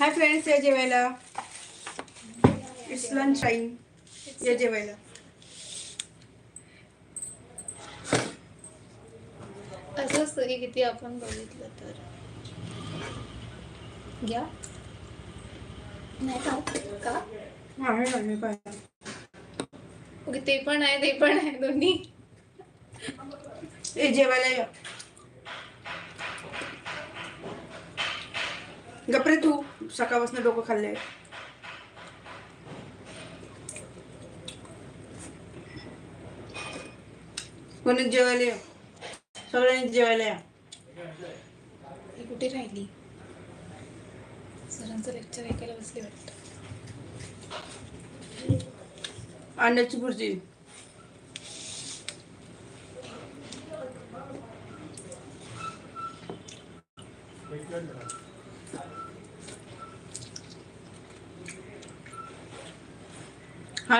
Hi friends या जेवायला. It's lunch time या जेवायला. असं असतं की किती आपण बघितलं तर. घ्या. नाही का? का आहे ओके ते पण आहे ते पण आहे दोन्ही. जेवायला या. गपरे तू. सकाळपासून डोकं खाल्लंय. कोणी जेवायला सगळ्यांनी जेवायला या. ही कुठे राहिली? सरांचं लेक्चर ऐकायला बसले वाटतं. अंड्याची भुर्जी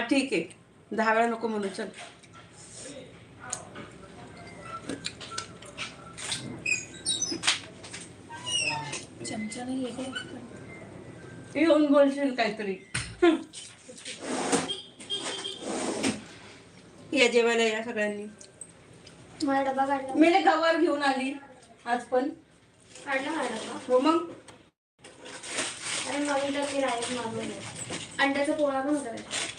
हा ठीक आहे. दहा वेळा नको म्हणू चल. चमचा नाही येऊन बोलशील काहीतरी. या जेवायला या सगळ्यांनी. मला डबा काढला. मी लय गवार घेऊन आली आज पण. काढला मला डबा. हो मग? अरे तर मी मागवले. अंड्याचा पोळा पण त्याच्यात.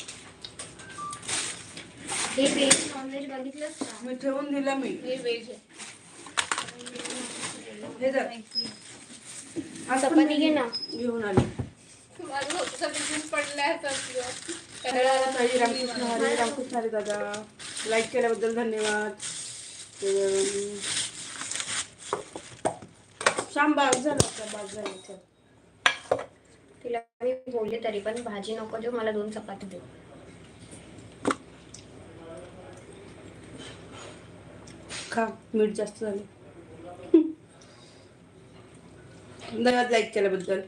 हे व्हेज नॉनव्हेज का? मी ठेवून दिला मी. हे व्हेज आहे. हे धर. आज पण चपाती घे ना. घेऊन आली. माझं होतं बिझनेस पडलाय असं ताई रामकृष्ण हरी रामकृष्ण हरी दादा. लाईक केल्याबद्दल धन्यवाद. श्याम बाग झाला बाग झाला चल. तिला मी बोलले तरी पण भाजी नको देऊ मला दोन चपाती देऊ. खा मीठ जास्त झाले. धन्यवाद लाईक केल्याबद्दल.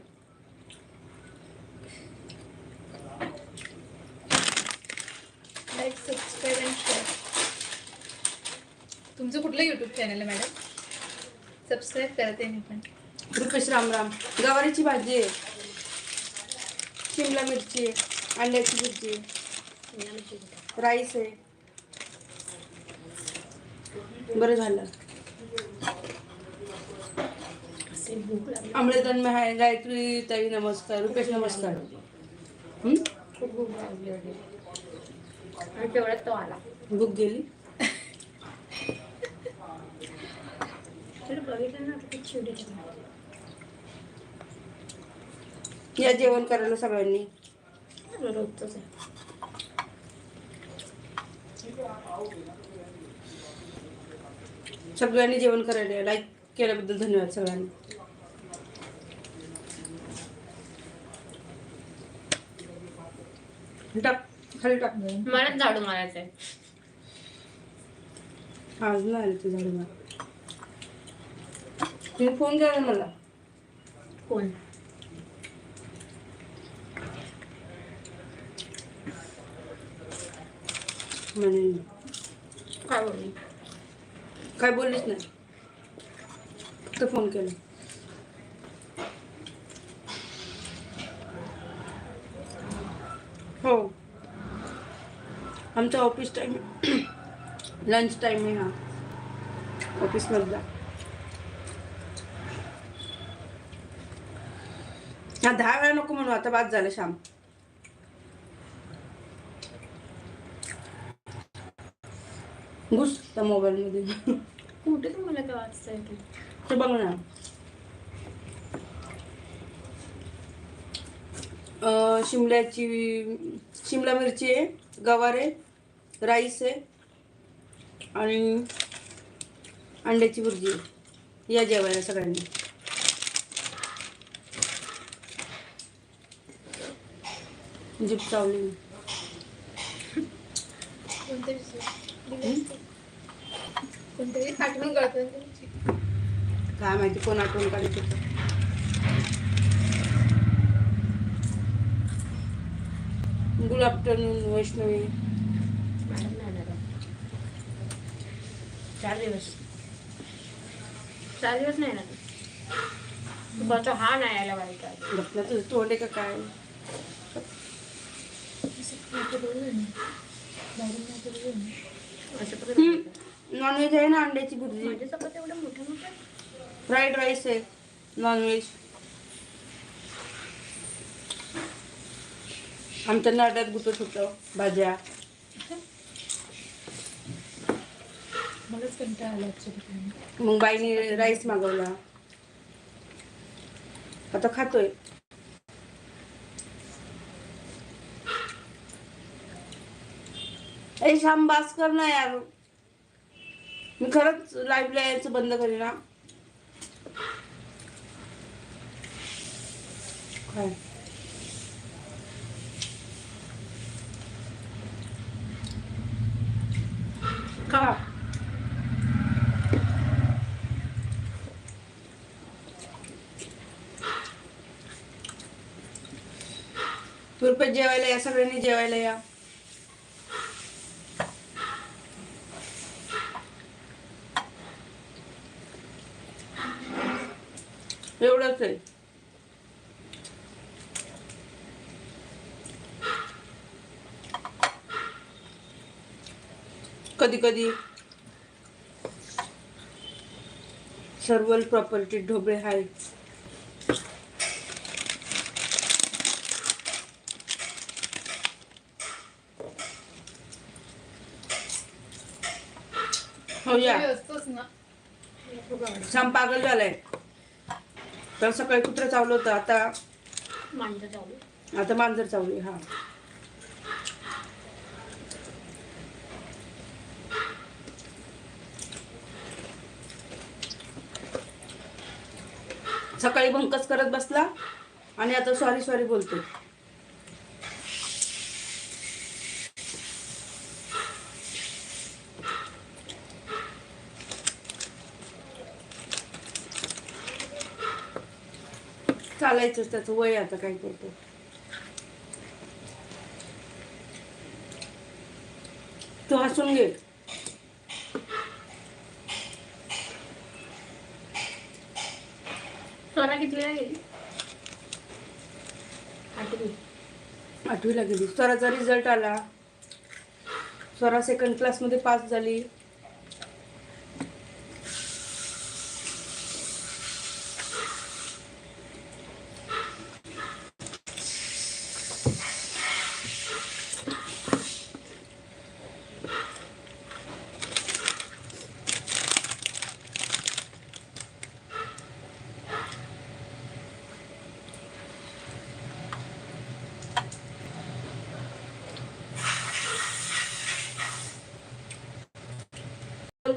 लाईक सबस्क्राईब अँड शेअर तुमचं कुठलं युट्यूब चॅनल आहे मॅडम सबस्क्राईब करते मी पण. रुपेश राम राम. गवारीची भाजी आहे. शिमला मिरची आहे. अंड्याची भुर्जी. राईस आहे. बरं झालं. असे भूक लागली अमृतन में आहे गायत्री ताई नमस्कार. रुपेश नमस्कार? खूप भूक लागली होती आणि तेवढ्यात तो आला. भूक गेली? तर बघितलं ना किती चिवडीची या जेवण करायला सगळ्यांनी? रोजच आहे. सगळ्यांनी जेवण करायला लाईक केल्याबद्दल धन्यवाद सगळ्यांनी. टाक खाली टाक. मलाच झाडू मारायचं आहे आज नाही आले ते झाडू मला तुम्ही फोन केला ना मला. कोण? म्हणे काय बोलली? काय बोललीच नाही. फक्त फोन केला. हो. आमचा ऑफिस टाईम लंच टाईम आहे हा. ऑफिसमधला हा दहा वेळा नको म्हणू आता बाद झालं श्याम घुस त्या मोबाईलमध्ये कुठे तुम्हाला काय वाचता येते? ते बघ ना. अं, शिमल्याची शिमला मिरची आहे गवार आहे राईस आहे आणि अंड्याची भुर्जी आहे. या जेवायला सगळ्यांनी. जीप चावली असतं. कोणतरी आठवण करतं तुमची. काय माहिती कोण आठवण काढत होतं? Good afternoon Vaishnavi. चार दिवस. चार दिवस नाही येणार तुझा हा नाही यायला पाहिजे घटना तुझं तोंड आहे का काय? असं नॉनव्हेज आहे ना अंड्याची भुर्जी माझ्या चपात्या एवढ्या मोठ्या मोठ्या फ्राईड राईस आहे नॉनव्हेज आमच्या नाट्यात गुतत होतं भाज्या मलाच कंटाळा आला ऍक्च्युली मग बाईने राईस मागवला आता खातोय ए श्याम बास कर ना यार मी खरंच लाईव्हला यायचं बंद करेन ना काय? जेवायला या सगळ्यांनी जेवायला या. एवढंच आहे. कधी कधी सर्वल प्रॉपर्टी ढोबळे हाय हो या. असतोच ना. श्याम पागल झालाय. तर सकाळी कुत्रं चावलं होतं आता मांडं चालू आता मांजर चावली हा. सकाळी भंकस करत बसला आणि आता सॉरी सॉरी बोलतो चालायचंच त्याचं वय आता काय करतो तू हसून घे स्वरा कितलीला गेली आठवी आठवीला गेली स्वराचा रिझल्ट आला. स्वरा सेकंड क्लासमध्ये पास झाली.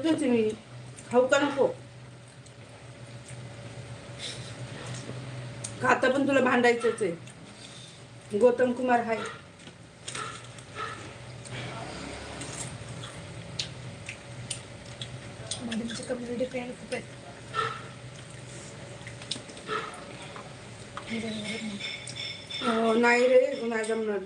बोलतोच मी खाऊ का नको आता पण तुला भांडायचंच आहे गौतम कुमार हाय मॅडमचे कम्युनिटी फ्रेंड खूप आहेत नाही रे नाही जमणार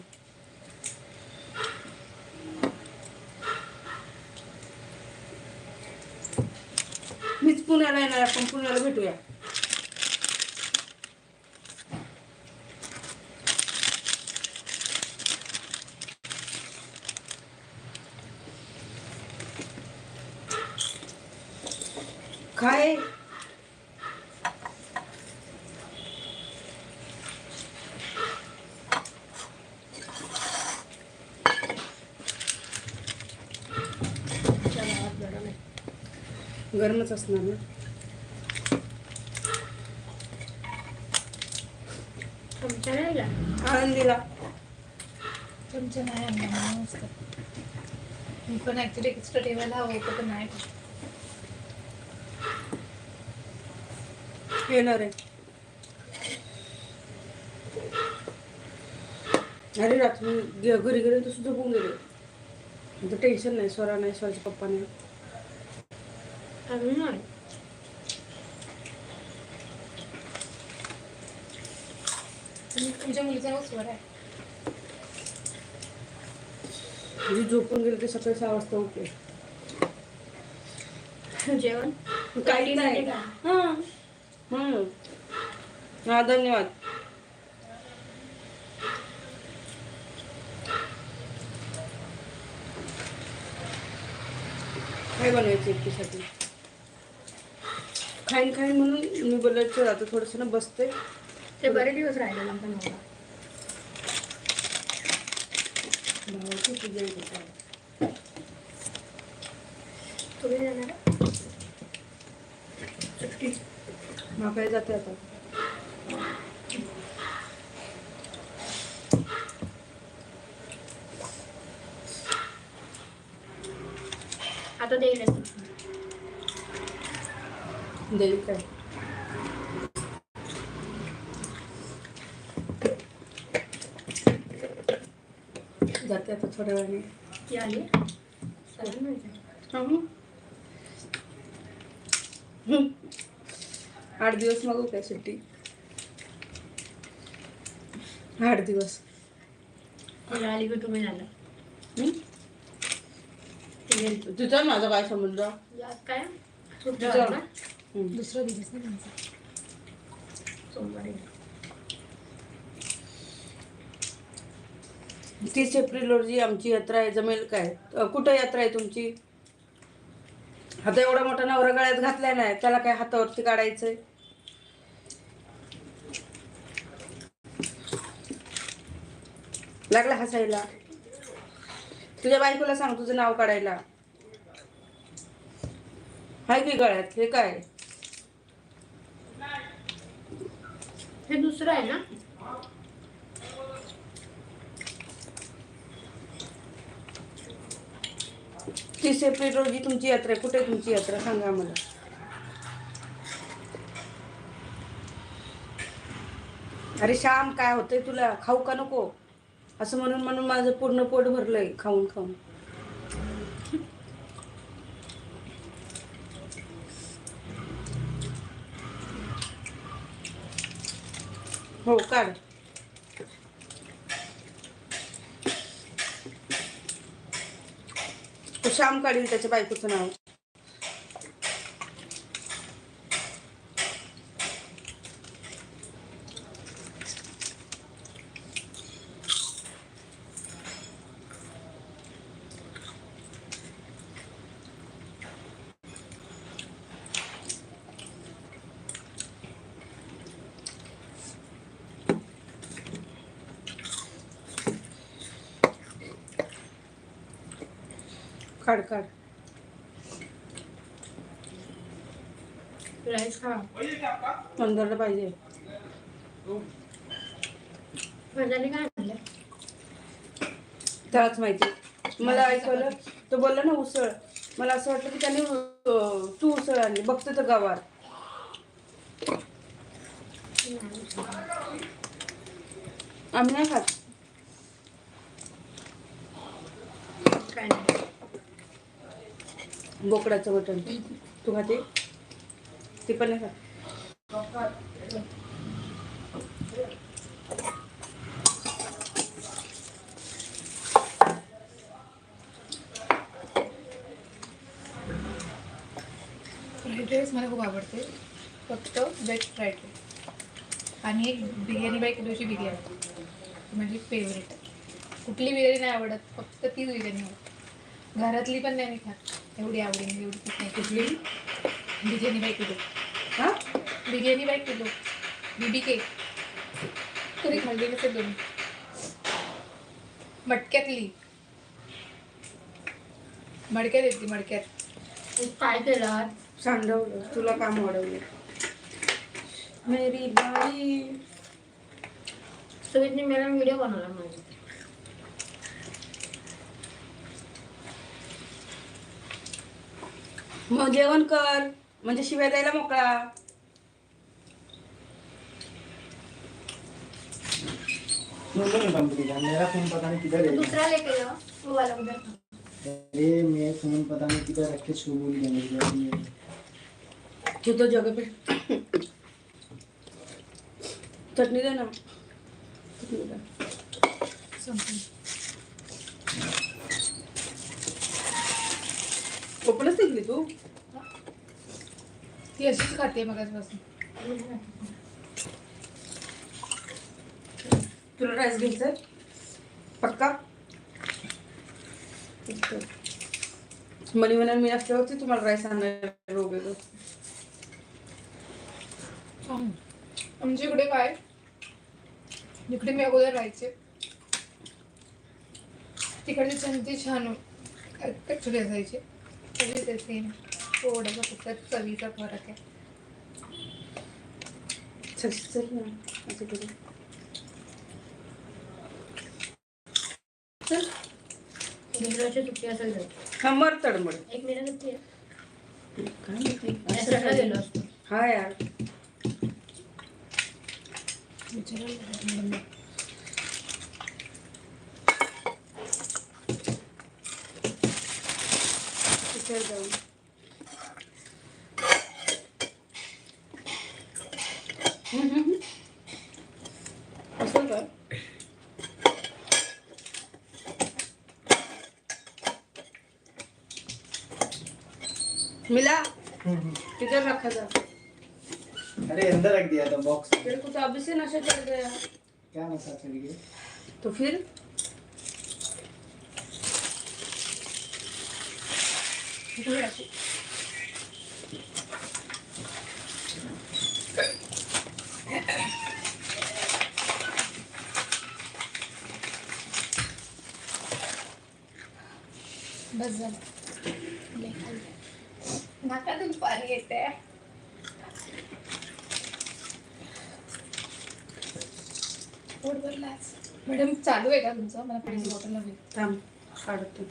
पुण्याला येणार आपण पुण्याला भेटूया काय आमच्या गावात गरम आहे गरमच असणार ना. आमच्या नाही मी पण ऍक्च्युली एक्स्ट्रा ठेवायला हवं होतं पण नाही येणार आहे. अरे रात्री घरी गेले तर सुद्धा झोपून गेले टेन्शन नाही स्वरा नाही स्वराच्या पप्पा नाही अजून नाही तुम- तुमच्या मुलीचा नाव स्वर आहे जी झोपून गेले ते सकाळी सहा वाजता उठले जेवण काही नाही का? हा हम्म हा धन्यवाद काय बनवायचं एकटीसाठी खाईन खाईन म्हणून मी बोलायचं आता थोडंसं ना बसते. ते बरेच दिवस राहिले भावाची पूजा. तुम्ही जाणार? सुट्टी. मग काय जाते आता. आता देईल देईल काय जाते आता थोड्या वेळाने ती आली सगळ्यांना माहिती आहे. हम्म. आठ दिवस मागू काय सुट्टी आठ दिवस। ती आली की तुम्ही झालं हम्म? ती गेली तुझा आणि माझा काय संबंध आज काय सुट्टी तुझा. दुसरा ना त्यांचा सोमवारी. तीस एप्रिल रोजी आमची यात्रा आहे जमेल काय? कुठं यात्रा आहे तुमची? आता एवढा मोठा नवरा गळ्यात घातलाय नाही त्याला काय हातावरती काढायचंय? लागला हसायला. तुझ्या बायकोला सांग तुझं नाव काढायला. हाय की गळ्यात हे काय? हे दुसरं आहे ना? तीस एप्रिल रोजी तुमची यात्रा कुठे तुमची यात्रा? सांगा मला अरे श्याम काय होतंय तुला? खाऊ का नको? असं म्हणून म्हणून माझं पूर्ण पोट भरलंय खाऊन खाऊन. हो काढ. श्याम काढील त्याच्या बायकोचं नाव. काढ काढ राईस खा. मंदरला पाहिजे. काय आणलं त्यालाच माहिती. मला ऐकवलं तो बोलला ना उसळ. मला असं वाटलं की त्याने अं, तू उसळ आणली. बघते तर गावात आम्ही नाही खात काय नाही बोकडाचं बटन. तू खाते? ते पण नाही खात. फ्राईड राईस मला खूप आवडते. फक्त वेज फ्राईड राईस आणि एक बिर्याणी बाय किलोची बिर्याणी माझी फेवरेट कुठली बिर्याणी नाही आवडत फक्त तीच बिर्याणी आवडते. घरातली पण नाही मी खात. एवढी आवडीने एवढी नाही. कुठली? बिर्याणी बाय किलो हा? Biryani by kilo B B K कधी खाल्ली नसेल तुम्ही मटक्यातली मडक्यात येते मडक्यात. काय केलं सांडवलं. तुला काम वाढवलं. मेरी बाई सुमितने मला व्हिडिओ बनवला माझा मग जेवण कर म्हणजे शिवाय द्यायला मोकळा बोलो ना कंपनी का मेरा फोन पता नहीं किधर है दुसरा लेके जाओ वो वाला उधर अरे मैं फोन पता नहीं किधर रख के सो भूल गया मेरे घर में तू तो जगह पे चटणी दे ओपनच निघली तू. ती अशीच खाते मगाचपासून तुला राईस घ्यायचंय? पक्का? मनी म्हणून मी असल्यावरती तुम्हाला राईस आणायला वगैरे आमच्या इकडे काय? इकडे मी अगोदर राहायचे. तिकडचे चंती छान ॲक्च्युली असायचे. सगळे ते सेम थोडासा फक्त चवीचा फरक आहे. चल चल ना माझ्याकडे. चल. मिनिटाची सुट्टी असेल तर. हा मर तडमड. एक आहे. काय माहिती? रस्त्याला गेलो असतो. हा यार. विचारायला जाऊन हम्म, हम्म, हम्म. असं मिला किधर रखा था अरे अंदर रख दिया था बॉक्स तेरे को तो अभी से नशा चढ़ गया। क्या नशा चढ़ गया? तो फिर? बस झालं लय खाल्लं. नाकातून पाणी येते पोट मॅडम चालू आहे का तुमचं? मला पाण्याची बॉटल हवी थांब काढतो.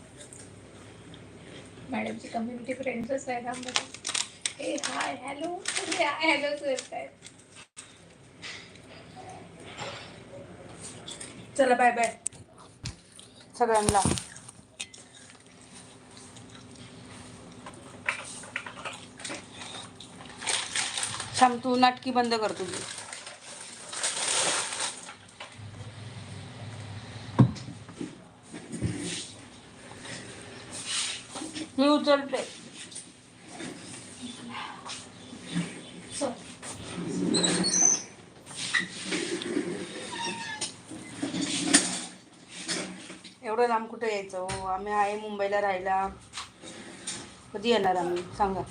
मॅडमची कम्युनिटी फ्रेंड्सच आहे ना मॅडम ए हाय हॅलो हाय हॅलो करतायत चला बाय बाय सगळ्यांना. थांब तू नाटकी बंद कर तुझी. मी उचलते एवढं लांब कुठं यायचं? हो आम्ही आहे मुंबईला राहायला. कधी येणार आम्ही? सांगा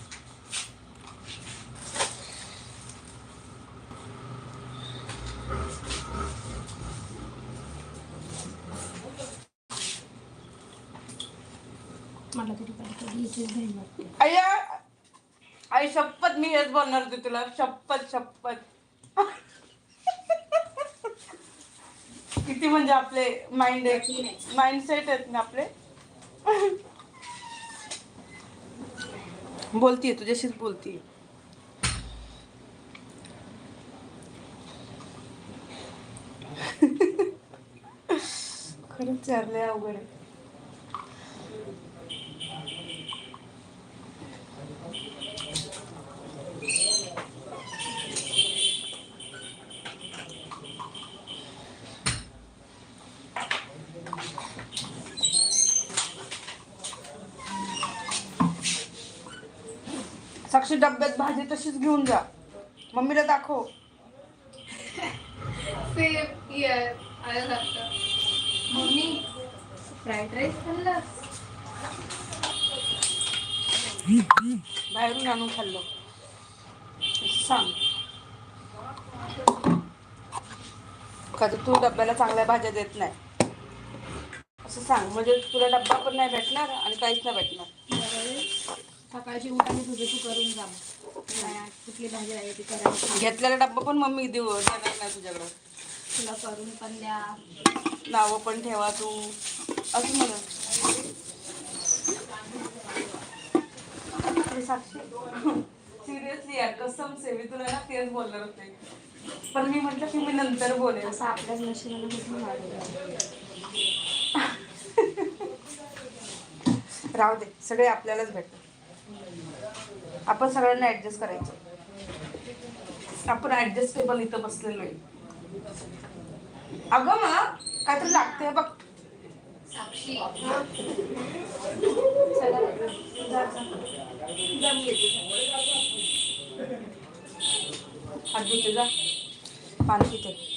मला तरी पाहिजे घ्यायचीच नाही वाटते अय्या आई शपथ मी हेच बोलणार होते तुला. शपथ शपथ. किती म्हणजे आपले माइंड माइंडसेट आहेत ना आपले. बोलतीये तुझ्याशीच बोलतीये. खरंच चाललंय अवघड आहे. डब्यात भाजी तशीच घेऊन जा. मम्मीला दाखव. सेम इयर आल्यासारखं मम्मी फ्राईड राईस बाहेरून आणून खाल्लं. सांग. का तू डब्याला चांगल्या भाज्या देत नाही. असं सांग. म्हणजे तुला डब्बा पण नाही भेटणार आणि काहीच नाही भेटणार. सकाळची उठाने तुझं तू करून जा. कुठली भाजी आहे ती करायची. घेतलेला डब्बा पण मम्मी देऊ देणार नाही तुझ्याकडं. तुला करून पण द्या. नावं पण ठेवा तू. असं म्हणा अरे साक्षी. सिरियसली यार कसम से मी तुला ना तेच बोलणार होते. पण मी म्हटलं की मी नंतर बोलेल. असं आपल्याच नशिबाला कुठून राहू दे सगळे आपल्यालाच भेटतात. आपण सगळ्यांना ऍडजस्ट करायचं. आपण ऍडजस्टेबल इथं बसलेलो आहे. अगं मला काहीतरी लागते बघ. साक्षी. दम घेते जा. पाणी पिते.